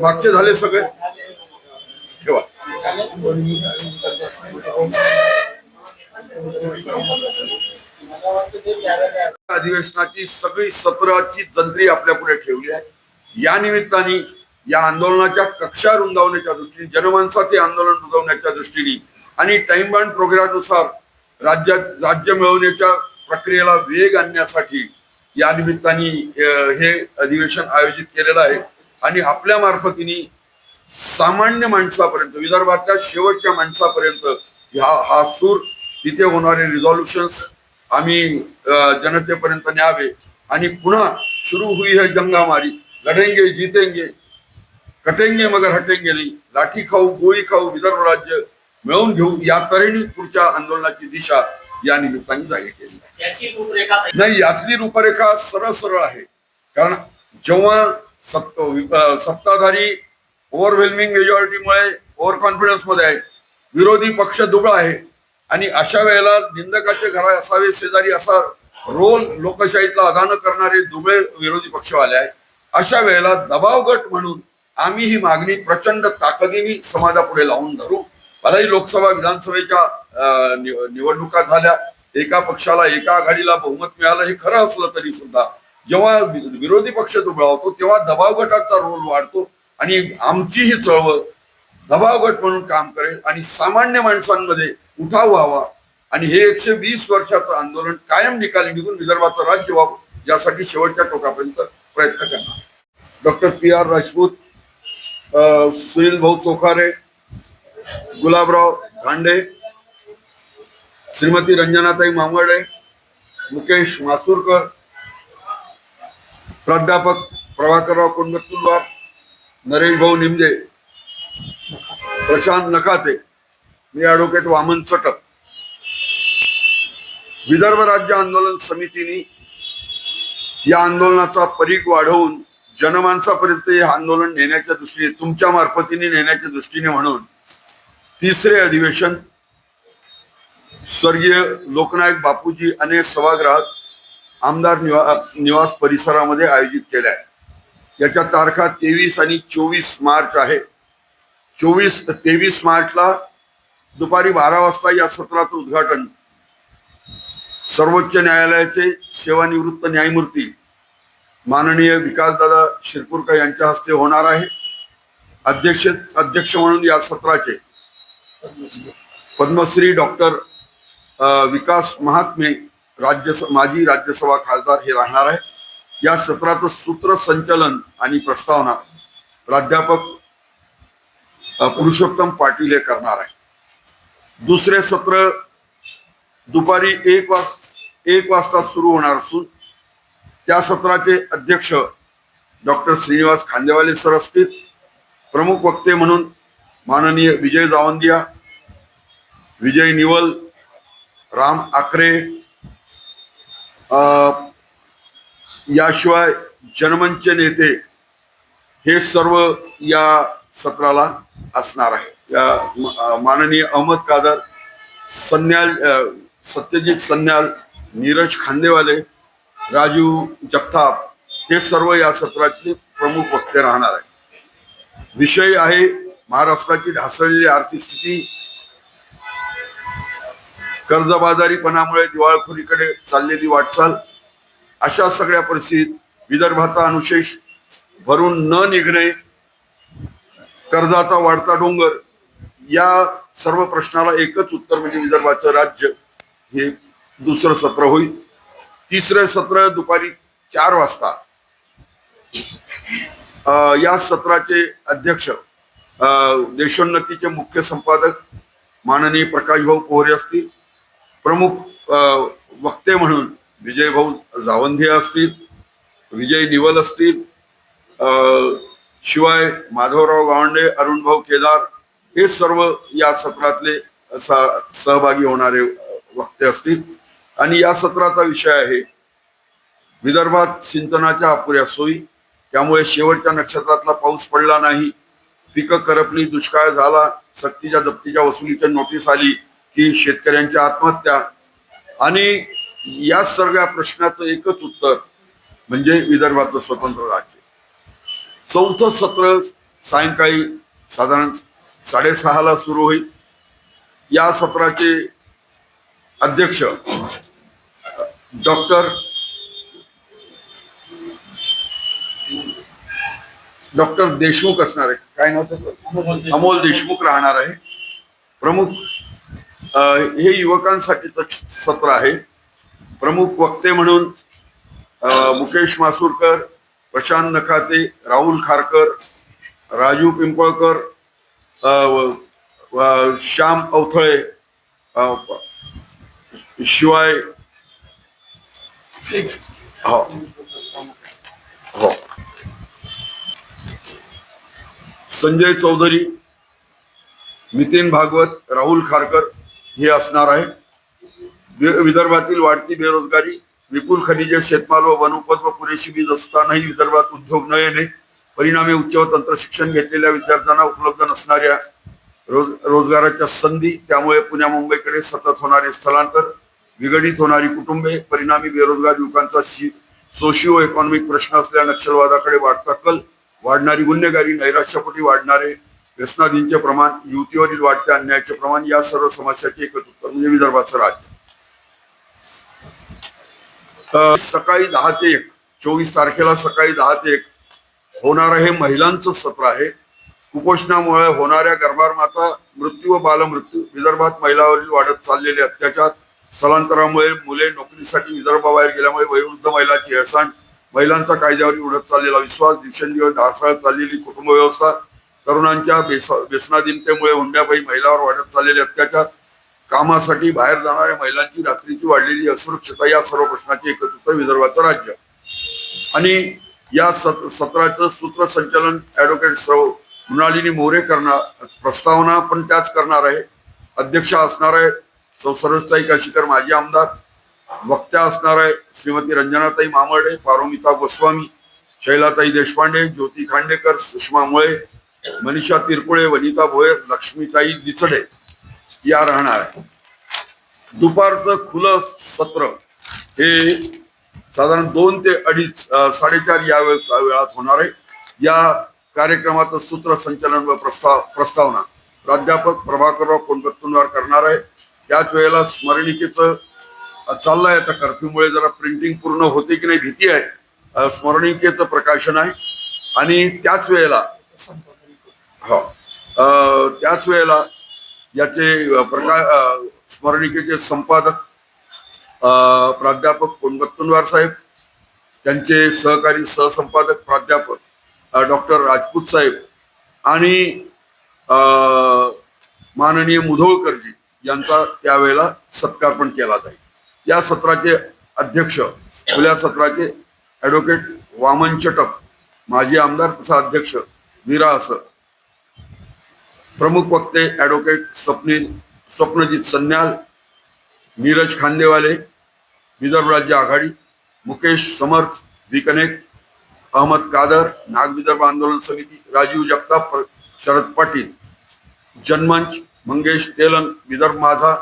मागचे झाले सगळे? ठेवा. अधिवेशनाची सगळी सत्राची जंत्री आपल्या पुढे ठेवली आहे. या निमित्ताने या आंदोलनाच्या कक्षा रुंदावण्याच्या दृष्टीने जनमानसात हे आंदोलन रुजवण्याच्या दृष्टीने आणि टाइम बँड प्रोग्रामनुसार राज्यात राज्य मिळवण्याच्या प्रक्रियेला वेग आणण्यासाठी या निमित्ताने हे अधिवेशन आयोजित केलेलं आहे. आणि आपल्या मार्फतीने सामान्य माणसापर्यंत विदर्भातल्या शेवटच्या माणसापर्यंत ह्या हा सूर तिथे होणारे रिझॉल्युशन्स आम्ही जनतेपर्यंत न्यावे. आणि पुन्हा सुरू हुई है जंगामारी. लढेंगे जीतेंगे कटेंगे मगर हटेंगे नाही. लाठी खाऊ गोळी खाऊ विदर्भ राज्य मिळवून घेऊ या तऱ्हेने पुढच्या आंदोलनाची दिशा या निमित्ताने जाहीर केली नाही यातली रूपरेखा सरळ सरळ आहे. कारण जेव्हा सत्ताधारी ओव्हरवेल्मिंग मेजॉरिटीमुळे ओव्हर कॉन्फिडन्समध्ये आहे विरोधी पक्ष दुबळा आहे आणि अशा वेळेला निंदकाचे घर असावे शेजारी असा रोल लोकशाहीतला अदान करणारे दुबळे विरोधी पक्षवाले आहे अशा वेळेला दबाव गट म्हणून आम्ही ही मागणी प्रचंड ताकदीने समाजापुढे लावून धरू. मलाही लोकसभा विधानसभेच्या निवडणुका झाल्या. एका पक्षाला एका आघाडीला बहुमत मिळालं हे खरं असलं तरी सुद्धा जेव्हा विरोधी पक्ष दुबळावतो तेव्हा दबाव गटाचा रोल वाढतो आणि आमची ही चळवळ दबाव गट म्हणून काम करेल आणि सामान्य माणसांमध्ये उठाव व्हावा. आणि हे एकशे वीस वर्षाचं आंदोलन कायम निकाली निघून विदर्भाचं राज्य व्हावं यासाठी शेवटच्या टोकापर्यंत प्रयत्न करणार. Doctor P R Rajput Sunil भाऊ चोखारे गुलाबराव धांडे श्रीमती रंजनाताई मामर्डे मुकेश मासूरकर प्राध्यापक प्रभाकरराव कोंडतुलवार नरेश भाऊ निमजे प्रशांत नकाते मी ॲडव्होकेट वामन चटक विदर्भ राज्य आंदोलन समितीने या आंदोलनाचा परीघ वाढवून जनमानसापर्यंत हे आंदोलन नेण्याच्या दृष्टीने तुमच्या मार्फतीने नेण्याच्या दृष्टीने म्हणून तिसरे अधिवेशन स्वर्गीय लोकनायक बापूजी आणि सभागृहात आमदार निवा निवास परिसरामध्ये आयोजित केल्या आहे. याच्या तारखा तेवीस आणि चोवीस मार्च आहे. चोवीस तेवीस मार्चला दुपारी बारा वाजता या सत्राचं उद्घाटन सर्वोच्च न्यायालयाचे सेवानिवृत्त न्यायमूर्ती माननीय विकासदादा शिरपूरकर यांच्या हस्ते होणार आहे. अध्यक्ष अध्यक्ष म्हणून या सत्राचे पद्मश्री डॉक्टर विकास महात्मे राज्य माजी राज्यसभा खासदार हे राहणार आहे या सत्राचं सूत्रसंचलन आणि प्रस्तावना प्राध्यापक पुरुषोत्तम पाटील हे करणार आहे दुसरे सत्र दुपारी एक वाज एक वाजता सुरू होणार असून त्या सत्राचे अध्यक्ष डॉक्टर श्रीनिवास खांदेवाले सर असतील. प्रमुख वक्ते म्हणून माननीय विजय जावंदिया विजय निवल राम आकरे याशिवाय जनमंच नेते हे सर्व या सत्राला असणार आहे. या माननीय अहमद कादर सन्याल सत्यजित सन्याल नीरज खांदेवाले राजू जगताप हे सर्व या सत्राचे प्रमुख वक्ते राहणार आहे विषय आहे महाराष्ट्राची ढासळलेली आर्थिक स्थिती कर्जबाजारीपणामुळे दिवाळखोरीकडे चाललेली वाटचाल अशा सगळ्या परिस्थितीत विदर्भाचा अनुशेष भरून न निघणे कर्जाचा वाढता डोंगर या सर्व प्रश्नाला एकच उत्तर म्हणजे विदर्भाचं राज्य हे दुसरं सत्र होईल. तिसरं सत्र दुपारी चार वाजता. या सत्राचे अध्यक्ष देशोन्नतीचे मुख्य संपादक माननीय प्रकाशभाऊ पोहरे असतील. प्रमुख वक्ते म्हणून विजय भाऊ जावंधी असतील विजय निवल असतील शिवाय माधवराव गावंडे अरुणभाऊ केदार हे सर्व या सत्रातले सहभागी होणारे वक्ते असतील. आणि या सत्राचा विषय आहे विदर्भात सिंचनाच्या अपुऱ्या सोयी. त्यामुळे शेवटच्या नक्षत्रातला पाऊस पडला नाही. पिकं करपली दुष्काळ झाला सक्तीच्या जप्तीच्या वसुलीच्या नोटीस आली. की शेतकऱ्यांच्या आत्महत्या. आणि या सगळ्या प्रश्नाचं एकच उत्तर म्हणजे विदर्भाचं स्वतंत्र राज्य. चौथं सत्र सायंकाळी साधारण साडेसहाला सुरू होईल. या सत्राचे अध्यक्ष डॉक्टर डॉक्टर देशमुख असणार आहे. काय नव्हतं अमोल देशमुख राहणार आहे. प्रमुख हे युवकांसाठीचं सत्र आहे. प्रमुख वक्ते म्हणून मुकेश मासूरकर प्रशांत नखाते राहुल खारकर राजू पिंपळकर श्याम अवथळे शिवाय हो हो. संजय चौधरी नितीन भागवत राहुल खारकर हे असणार आहे. वि- विदर्भातील वाढती बेरोजगारी विपुल खनिजे शेतमाल व वनोपज व पुरेशी वीज असतानाही विदर्भात उद्योग न येणे परिणामी उच्च व तंत्र शिक्षण घेतलेल्या विद्यार्थ्यांना उपलब्ध नसणाऱ्या रोज रोजगाराच्या संधी त्यामुळे पुण्या मुंबईकडे सतत होणारे स्थलांतर विघटित होणारी कुटुंबे परिणामी बेरोजगार युवकांचा सोशिओ इकॉनॉमिक प्रश्न असलेल्या नक्षलवादाकडे वाढता कल वाढणारी गुन्हेगारी नैराश्यापोटी वाढणारे व्यसनाधींचे प्रमाण युवतीवरील वाढते अन्यायाचे प्रमाण या सर्व समस्याचे एकत्र उत्तर म्हणजे विदर्भाचं राज्य. सकाळी दहा ते एक चोवीस तारखेला सकाळी दहा ते एक होणार हे महिलांचं सत्र आहे. कुपोषणामुळे होणाऱ्या गर्भार माता मृत्यू व बालमृत्यू विदर्भात महिलावरील वाढत चाललेले अत्याचार स्थलांतरामुळे मुले नोकरीसाठी विदर्भाबाहेर गेल्यामुळे वयोवृद्ध महिलांची हेळसांड महिलांचा कायद्यावर उडत चाललेला विश्वास दिवसेंदिवस ढासळत चाललेली कुटुंब व्यवस्था तरुणांच्या व्यसनाधीनतेमुळे हुंड्यापायी महिलावर वाढत चाललेले अत्याचार कामासाठी बाहेर जाणाऱ्या महिलांची रात्रीची वाढलेली असुरक्षता या सर्व प्रश्नाचे एकच विदर्भाचं राज्य. आणि या सत- सत्राचं सूत्रसंचालन ऍडव्होकेट सौ मृणालिनी मोरे करणार प्रस्तावना पण त्याच करणार आहे. अध्यक्ष असणार आहे सौ काशीकर माजी आमदार. वक्त्या असणार आहे श्रीमती रंजनाताई मामर्डे पारोमिता गोस्वामी शैलाताई देशपांडे ज्योती खांडेकर सुषमा मुळे मनीषा तिरपुळे वनिता भोयर लक्ष्मीताई लिचडे या राहणार आहे दुपारचं खुलं सत्र हे साधारण दोन ते अडीच साडेचार या वेळात होणार आहे. या कार्यक्रमाचं सूत्रसंचालन व प्रस्ताव प्रस्तावना प्राध्यापक प्रभाकरराव कोणकत्तूनवार करणार आहे. त्याच वेळेला स्मरणिकेचं चाललंय आता कर्फ्यूमुळे जरा प्रिंटिंग पूर्ण होते की नाही भीती आहे. स्मरणिकेचं प्रकाशन आहे. आणि त्याच वेळेला हो. त्याच वेळेला याचे प्रकाश प्रका स्मरणिकेचे संपादक प्राध्यापक कोणबत्तनवार साहेब त्यांचे सहकारी सहसंपादक प्राध्यापक डॉक्टर राजपूत साहेब आणि माननीय मुधोळकरजी यांचा त्यावेळेला सत्कार पण केला जाईल. या सत्राचे अध्यक्ष खुल्या सत्राचे ऍडव्होकेट वामन चटप माजी आमदार तसा अध्यक्ष विरा असं प्रमुख वक्ते ॲडव्होकेट स्वप्नील स्वप्नजित सन्याल नीरज खांदेवाले विदर्भ राज्य आघाडी मुकेश समर्थ वी अहमद कादर नाग विदर्भ आंदोलन समिती राजीव जगताप शरद पाटील जनमंच मंगेश तेलंग विदर्भ माझा